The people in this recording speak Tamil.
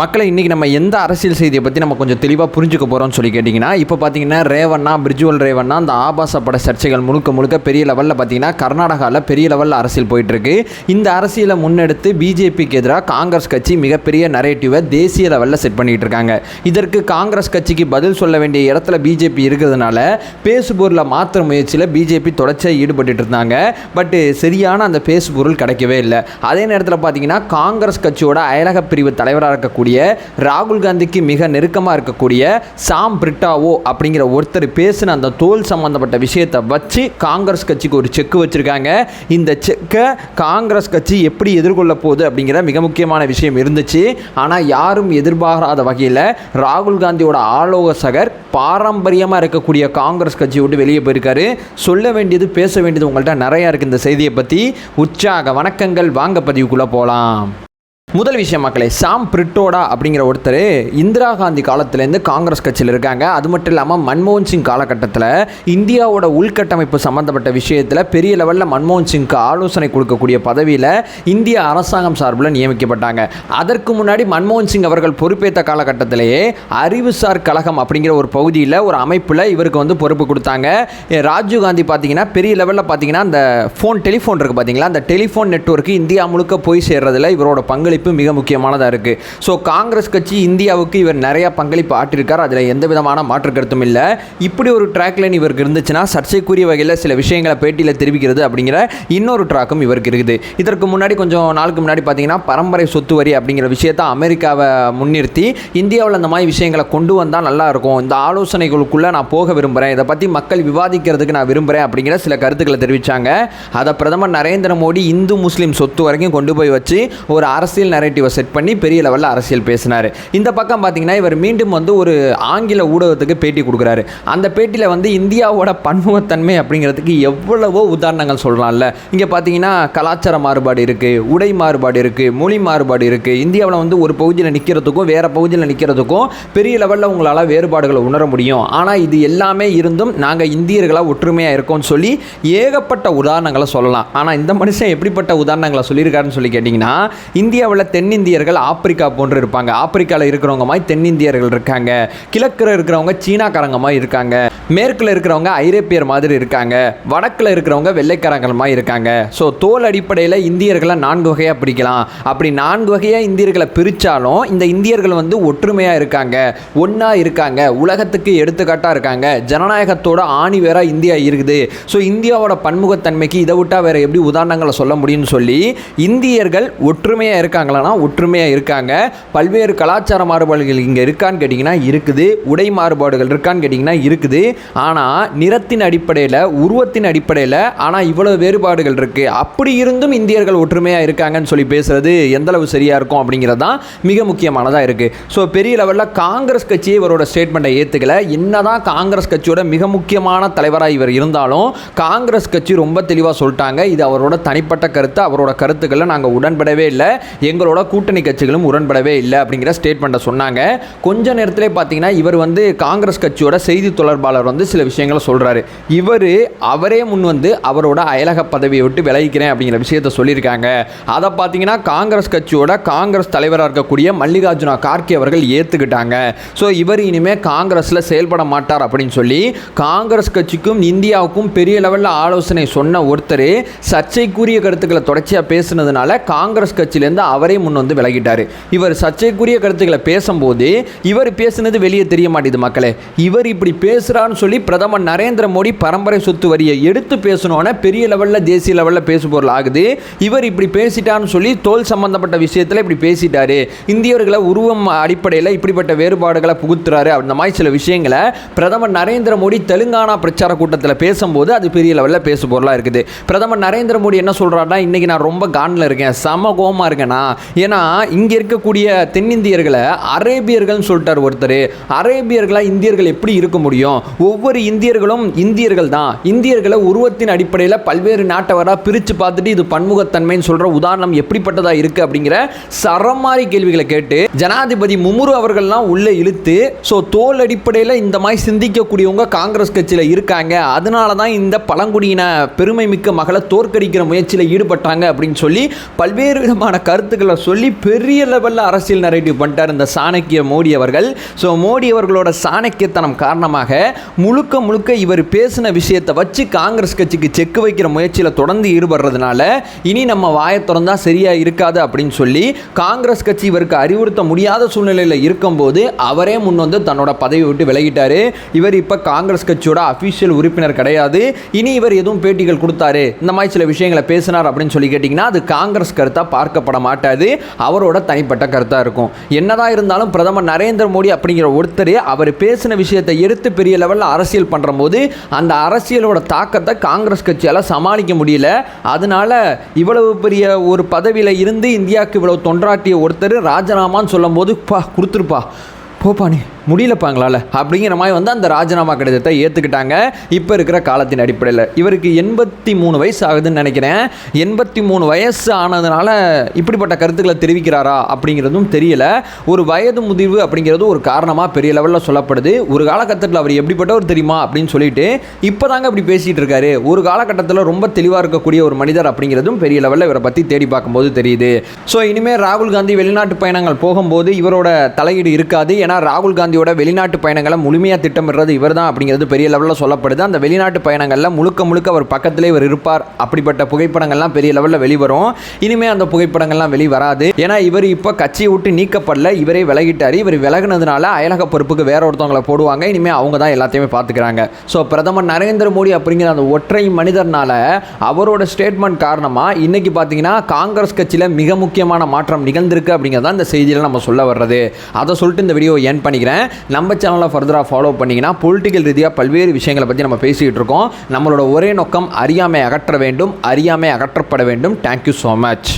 மக்களை இன்றைக்கி நம்ம எந்த அரசியல் செய்தியை பற்றி நம்ம கொஞ்சம் தெளிவாக புரிஞ்சுக்க போகிறோம்னு சொல்லி கேட்டிங்கன்னா இப்போ பார்த்தீங்கன்னா ரேவண்ணா பிரிஜுவல் ரேவண்ணா அந்த ஆபாச பட சர்ச்சைகள் முழுக்க முழுக்க பெரிய லெவலில் பார்த்தீங்கன்னா கர்நாடகாவில் பெரிய லெவலில் அரசியல் போயிட்டுருக்கு. இந்த அரசியலை முன்னெடுத்து பிஜேபிக்கு எதிராக காங்கிரஸ் கட்சி மிகப்பெரிய நரேட்டிவை தேசிய லெவலில் செட் பண்ணிகிட்டு இருக்காங்க. இதற்கு காங்கிரஸ் கட்சிக்கு பதில் சொல்ல வேண்டிய இடத்துல பிஜேபி இருக்கிறதுனால பேசுபொருளை மாற்ற முயற்சியில் பிஜேபி தொடர்ச்சியாக ஈடுபட்டுட்டு இருந்தாங்க. பட்டு சரியான அந்த பேசுபொருள் கிடைக்கவே இல்லை. அதே நேரத்தில் பார்த்தீங்கன்னா காங்கிரஸ் கட்சியோட அயலக பிரிவு தலைவராக இருக்கக்கூடிய ராகுல் காந்திக்கு மிக நெருக்கமாக இருக்கக்கூடிய சாம் பிரிட்டாவோ அப்படிங்கிற ஒருத்தர் பேசின அந்த தோல் சம்பந்தப்பட்ட விஷயத்தை வச்சு காங்கிரஸ் கட்சிக்கு ஒரு செக் வச்சுருக்காங்க. இந்த செக்கை காங்கிரஸ் கட்சி எப்படி எதிர்கொள்ள போகுது அப்படிங்கிற மிக முக்கியமான விஷயம் இருந்துச்சு. ஆனால் யாரும் எதிர்பாராத வகையில் ராகுல் காந்தியோட ஆலோசகர் பாரம்பரியமாக இருக்கக்கூடிய காங்கிரஸ் கட்சி விட்டு வெளியே போயிருக்காரு. சொல்ல வேண்டியது பேச வேண்டியது உங்கள்கிட்ட நிறையா இருக்குது இந்த செய்தியை பற்றி உற்சாக வணக்கங்கள். வாங்க பதிவுக்குள்ளே போகலாம் முதல் விஷயம் மக்களே சாம் பிரிட்டோடா அப்படிங்கிற ஒருத்தர் இந்திரா காந்தி காலத்துலேருந்து காங்கிரஸ் கட்சியில் இருக்காங்க. அது மட்டும் இல்லாமல் மன்மோகன் சிங் காலகட்டத்தில் இந்தியாவோட உள்கட்டமைப்பு சம்மந்தப்பட்ட விஷயத்தில் பெரிய லெவலில் மன்மோகன் சிங்க்கு ஆலோசனை கொடுக்கக்கூடிய பதவியில் இந்திய அரசாங்கம் சார்பில் நியமிக்கப்பட்டாங்க. அதற்கு முன்னாடி மன்மோகன் சிங் அவர்கள் பொறுப்பேற்ற காலகட்டத்திலேயே அறிவுசார் கழகம் அப்படிங்கிற ஒரு பகுதியில் ஒரு அமைப்பில் இவருக்கு வந்து பொறுப்பு கொடுத்தாங்க. ராஜீவ் காந்தி பார்த்தீங்கன்னா பெரிய லெவலில் பார்த்தீங்கன்னா அந்த ஃபோன் டெலிஃபோன் இருக்குது பார்த்தீங்களா அந்த டெலிஃபோன் நெட்வொர்க்கு இந்தியா முழுக்க போய் சேர்றதில் இவரோட பங்களிப்பு மிக முக்கியமானதாக இருக்குது ஸோ காங்கிரஸ் கட்சி இந்தியாவுக்கு இவர் நிறையா பங்களிப்பு ஆற்றிருக்கார். அதில் எந்த விதமான மாற்று கருத்தும் இல்லை. இப்படி ஒரு ட்ராக் லைன் இவருக்கு இருந்துச்சுன்னா சர்ச்சைக்குரிய வகையில் சில விஷயங்களை பேட்டியில் தெரிவிக்கிறது அப்படிங்கிற இன்னொரு ட்ராக்கும் இவருக்கு இருக்குது. இதற்கு முன்னாடி கொஞ்சம் நாளுக்கு முன்னாடி பார்த்தீங்கன்னா பரம்பரை சொத்து வரி அப்படிங்கிற விஷயத்தை அமெரிக்காவை முன்னிறுத்தி இந்தியாவில் அந்த மாதிரி விஷயங்களை கொண்டு வந்தால் நல்லா இருக்கும். இந்த ஆலோசனைகளுக்குள்ளே நான் போக விரும்புகிறேன் இதை பற்றி மக்கள் விவாதிக்கிறதுக்கு நான் விரும்புகிறேன் அப்படிங்கிற சில கருத்துக்களை தெரிவித்தாங்க அதை பிரதமர் நரேந்திர மோடி இந்து முஸ்லீம் சொத்து வரைக்கும் கொண்டு போய் வச்சு ஒரு அரசியல் நரேட்டிவை செட் பண்ணி பெரிய லெவலில் அரசியல் பேசினார். இந்த பக்கம் பார்த்தீங்கன்னா இவர் மீண்டும் வந்து ஒரு ஆங்கில ஊடகத்துக்கு பேட்டி கொடுக்குறாரு. அந்த பேட்டியில் வந்து இந்தியாவோட பன்முகத்தன்மை அப்படிங்கிறதுக்கு எவ்வளவோ உதாரணங்கள் சொல்லலாம்ல. இங்கே பார்த்தீங்கன்னா கலாச்சார மாறுபாடு இருக்குது உடை மாறுபாடு இருக்குது மொழி மாறுபாடு இருக்குது இந்தியாவில் வந்து ஒரு பகுதியில் நிற்கிறதுக்கும் வேறு பகுதியில் நிற்கிறதுக்கும் பெரிய லெவலில் உங்களால் வேறுபாடுகளை உணர முடியும். ஆனால் இது எல்லாமே இருந்தும் நாங்கள் இந்தியர்களாக ஒற்றுமையாக இருக்கோம்னு சொல்லி ஏகப்பட்ட உதாரணங்களை சொல்லலாம். ஆனால் இந்த மனுஷன் எப்படிப்பட்ட உதாரணங்களை சொல்லியிருக்காருன்னு சொல்லி கேட்டிங்கன்னா இந்தியாவில் தென்னிந்தியர்கள் ஆப்பிரிக்கா போன்று இருப்பாங்க. ஆப்பிரிக்காவில் இருக்கிறவங்க மாதிரி தென்னிந்தியர்கள் இருக்காங்க. கிழக்கில் இருக்கிறவங்க சீனாக்காரங்க மாதிரி இருக்காங்க. மேற்கில் இருக்கிறவங்க ஐரோப்பியர் மாதிரி இருக்காங்க வடக்கில் இருக்கிறவங்க வெள்ளைக்காரங்கள் மாதிரி இருக்காங்க. ஸோ தோல் அடிப்படையில் இந்தியர்களை நான்கு வகையாக பிடிக்கலாம் அப்படி நான்கு வகையாக இந்தியர்களை பிரித்தாலும் இந்த இந்தியர்கள் வந்து ஒற்றுமையாக இருக்காங்க ஒன்றா இருக்காங்க உலகத்துக்கு எடுத்துக்காட்டாக இருக்காங்க. ஜனநாயகத்தோட ஆணி வேற இந்தியா இருக்குது. ஸோ இந்தியாவோட பன்முகத்தன்மைக்கு இதை விட்டால் வேறு எப்படி உதாரணங்களை சொல்ல முடியும்னு சொல்லி இந்தியர்கள் ஒற்றுமையாக இருக்காங்களான்னா ஒற்றுமையாக இருக்காங்க. பல்வேறு கலாச்சார மாறுபாடுகள் இங்கே இருக்கான்னு கேட்டிங்கன்னா இருக்குது. உடை மாறுபாடுகள் இருக்கான்னு கேட்டிங்கன்னா இருக்குது. ஆனால் நிறத்தின் அடிப்படையில் உருவத்தின் அடிப்படையில் ஆனால் இவ்வளோ வேறுபாடுகள் இருக்குது அப்படி இருந்தும் இந்தியர்கள் ஒற்றுமையாக இருக்காங்கன்னு சொல்லி பேசுகிறது எந்தளவு சரியாக இருக்கும் அப்படிங்கிறது தான் மிக முக்கியமானதாக இருக்குது ஸோ பெரிய லெவலில் காங்கிரஸ் கட்சியை இவரோட ஸ்டேட்மெண்ட்டை ஏற்றுக்கல என்னதான் காங்கிரஸ் கட்சியோட மிக முக்கியமான தலைவராக இவர் இருந்தாலும் காங்கிரஸ் கட்சி ரொம்ப தெளிவாக சொல்லிட்டாங்க. இது அவரோட தனிப்பட்ட கருத்து. அவரோட கருத்துக்களை நாங்கள் உடன்படவே இல்லை. எங்களோட கூட்டணி கட்சிகளும் உடன்படவே இல்லை அப்படிங்கிற ஸ்டேட்மெண்ட்டை சொன்னாங்க. கொஞ்ச நேரத்திலே பார்த்தீங்கன்னா இவர் வந்து காங்கிரஸ் கட்சியோட செய்தி தொடர்பாளர் வந்து சில விஷயங்களை சொல்கிறாரு இவர் அவரே முன் வந்து அவரோட அயலக பதவியை விட்டு விலகிக்கிறேன் அப்படிங்கிற விஷயத்த சொல்லியிருக்காங்க. அதை பார்த்தீங்கன்னா காங்கிரஸ் கட்சியோட காங்கிரஸ் தலைவராக இருக்கக்கூடிய மல்லிகார்ஜுனா கார்கே அவர்கள் ஏற்றுக்கிட்டாங்க ஸோ இவர் இனிமேல் காங்கிரஸில் செயல்பட மாட்டார் அப்படின்னு சொல்லி காங்கிரஸ் கட்சிக்கும் இந்தியாவுக்கும் பெரிய லெவலில் ஆலோசனை சொன்ன ஒருத்தர் சர்ச்சைக்குரிய கருத்துக்களை தொடர்ச்சியாக பேசுனதுனால காங்கிரஸ் கட்சியிலேருந்து அவரே முன் வந்து விலகிட்டார். இவர் சர்ச்சைக்குரிய கருத்துக்களை பேசும்போது இவர் பேசுனது வெளியே தெரிய மாட்டேது மக்களே. இவர் இப்படி பேசுகிறான்னு சொல்லி பிரதமர் நரேந்திர மோடி பரம்பரை சொத்து வரியை எடுத்து பேசணுன்னா பெரிய லெவலில் தேசிய லெவலில் பேசுபொருள் ஆகுது. இவர் இப்படி பேசிட்டான்னு சொல்லி தோல் சம்பந்தப்பட்ட விஷயத்தில் இப்படி பேசிட்டாரு. இந்தியர்களை உருவம் அடிப்படையில் இப்படிப்பட்ட வேறுபாடுகளை புகுத்துறாரு அந்த மாதிரி சில விஷயங்களை பிரதமர் நரேந்திர மோடி தெலுங்கானா பிரச்சார கூட்டத்தில் பேசும்போது அது பெரிய லெவலில் பேசு பொருளாக இருக்குது. பிரதமர் நரேந்திர மோடி என்ன சொல்கிறாருன்னா இன்றைக்கி நான் ரொம்ப காண்டில் இருக்கேன் சம கோபமாக இருக்கேனா? ஏன்னா இங்கே இருக்கக்கூடிய தென்னிந்தியர்களை அரேபியர்கள்னு சொல்லிட்டார் ஒருத்தர். அரேபியர்களாக இந்தியர்கள் எப்படி இருக்க முடியும்? ஒவ்வொரு இந்தியர்களும் இந்தியர்கள் தான் இந்தியர்களை உருவத்தின் அடிப்படையில் பல்வேறு நாட்டவராக பிரித்து பார்த்துட்டு இது பன்முகத்தன்மைன்னு சொல்கிற உதாரணம் எப்படிப்பட்டதாக இருக்குது அப்படிங்கிற சரமாரி கேள்விகளை கேட்டு ஜனாதிபதி முமுரு அவர்கள்லாம் உள்ளே இழுத்து ஸோ தோல் அடிப்படையில் இந்த மாதிரி சிந்திக்கக்கூடியவங்க காங்கிரஸ் கட்சியில் இருக்காங்க. அதனால தான் இந்த பழங்குடியின பெருமை மிக்க மகளை தோற்கடிக்கிற முயற்சியில் ஈடுபட்டாங்க அப்படின்னு சொல்லி பல்வேறு விதமான கருத்துக்களை சொல்லி பெரிய லெவலில் அரசியல் நரேட்டிவ் பண்ணிட்டார் இந்த சாணக்கிய மோடி அவர்கள். ஸோ மோடி அவர்களோட சாணக்கியத்தனம் காரணமாக முழுக்க முழுக்க இவர் பேசின விஷயத்தை வச்சு காங்கிரஸ் கட்சிக்கு செக்கு வைக்கிற முயற்சியில் தொடர்ந்து ஈடுபடுறதுனால இனி நம்ம வாயை திறந்தால் சரியாக இருக்காது அப்படின்னு சொல்லி காங்கிரஸ் கட்சி இவருக்கு அறிவுறுத்த முடியாத சூழ்நிலையில் இருக்கும்போது அவரே முன் வந்து தன்னோட பதவி விட்டு விலகிட்டார். இவர் இப்போ காங்கிரஸ் கட்சியோட அஃபீஷியல் உறுப்பினர் கிடையாது. இனி இவர் எதுவும் பேட்டிகள் கொடுத்தாரு. இந்த மாதிரி சில விஷயங்களை பேசினார் அப்படின்னு சொல்லி கேட்டிங்கன்னா அது காங்கிரஸ் கருத்தாக பார்க்கப்பட மாட்டாது. அவரோட தனிப்பட்ட கருத்தாக இருக்கும். என்னதான் இருந்தாலும் பிரதமர் நரேந்திர மோடி அப்படிங்கிற ஒருத்தர் அவர் பேசின விஷயத்தை எடுத்து பெரிய லெவலில் அரசியல் பண்ணுற போது அந்த அரசியலோட தாக்கத்தை காங்கிரஸ் கட்சியால் சமாளிக்க முடியல. அதனால இவ்வளவு பெரிய ஒரு பதவியில் இருந்து இந்தியாவுக்கு இவ்வளவு தொண்டாற்றிய ஒருத்தர் ராஜினாமான்னு சொல்லும்போது பா கொடுத்துருப்பா. போப்பா நீ. முடியலப்பாங்களால? அப்படிங்கிற மாதிரி வந்து அந்த ராஜினாமா கடிதத்தை ஏற்றுக்கிட்டாங்க இப்போ இருக்கிற காலத்தின் அடிப்படையில். இவருக்கு எண்பத்தி மூணு வயசு ஆகுதுன்னு நினைக்கிறேன். எண்பத்தி மூணு வயசு ஆனதுனால இப்படிப்பட்ட கருத்துக்களை தெரிவிக்கிறாரா அப்படிங்கிறதும் தெரியல. ஒரு வயது முதிர்வு அப்படிங்கிறது ஒரு காரணமாக பெரிய லெவலில் சொல்லப்படுது. ஒரு காலகட்டத்தில் அவர் எப்படிப்பட்டவர் தெரியுமா அப்படின்னு சொல்லிட்டு இப்போ தாங்க இப்படி பேசிகிட்டு இருக்காரு. ஒரு காலகட்டத்தில் ரொம்ப தெளிவாக இருக்கக்கூடிய ஒரு மனிதர் அப்படிங்கிறதும் பெரிய லெவலில் இவரை பற்றி தேடி பார்க்கும்போது தெரியுது. ஸோ இனிமேல் ராகுல் காந்தி வெளிநாட்டு பயணங்கள் போகும்போது இவரோட தலையீடு இருக்காது. ஏன்னா ராகுல் காந்தி காந்தியோட வெளிநாட்டு பயணங்களை முழுமையாக திட்டமிடுறது இவர் தான் அப்படிங்கிறது பெரிய லெவலில் சொல்லப்படுது. அந்த வெளிநாட்டு பயணங்களில் முழுக்க முழுக்க அவர் பக்கத்திலே இவர் இருப்பார். அப்படிப்பட்ட புகைப்படங்கள்லாம் பெரிய லெவலில் வெளிவரும். இனிமேல் அந்த புகைப்படங்கள்லாம் வெளிவராது. ஏன்னா இவர் இப்போ கட்சியை விட்டு நீக்கப்படல. இவரே விலகிட்டார். இவர் விலகினதுனால அயலக பொறுப்புக்கு வேற ஒருத்தவங்களை போடுவாங்க. இனிமேல் அவங்க தான் எல்லாத்தையுமே பார்த்துக்கிறாங்க ஸோ பிரதமர் நரேந்திர மோடி அப்படிங்கிற அந்த ஒற்றை மனிதர்னால அவரோட ஸ்டேட்மெண்ட் காரணமாக இன்னைக்கு பார்த்தீங்கன்னா காங்கிரஸ் கட்சியில் மிக முக்கியமான மாற்றம் நிகழ்ந்திருக்கு அப்படிங்கிறது தான் இந்த செய்தியில் நம்ம சொல்ல வர்றது. அதை சொல்லிட்டு இந்த வீடியோ என் பண்ணிக்கிறேன். நம்ம சேனலை ஃபர்தராக ஃபாலோ பண்ணிங்கன்னா பொலிட்டிக்கல் ரீதியாக பல்வேறு விஷயங்களை பற்றி நம்ம பேசிக்கிட்டு இருக்கோம். நம்மளோட ஒரே நோக்கம் அறியாமை அகற்ற வேண்டும் அறியாமை அகற்றப்பட வேண்டும். Thank you so much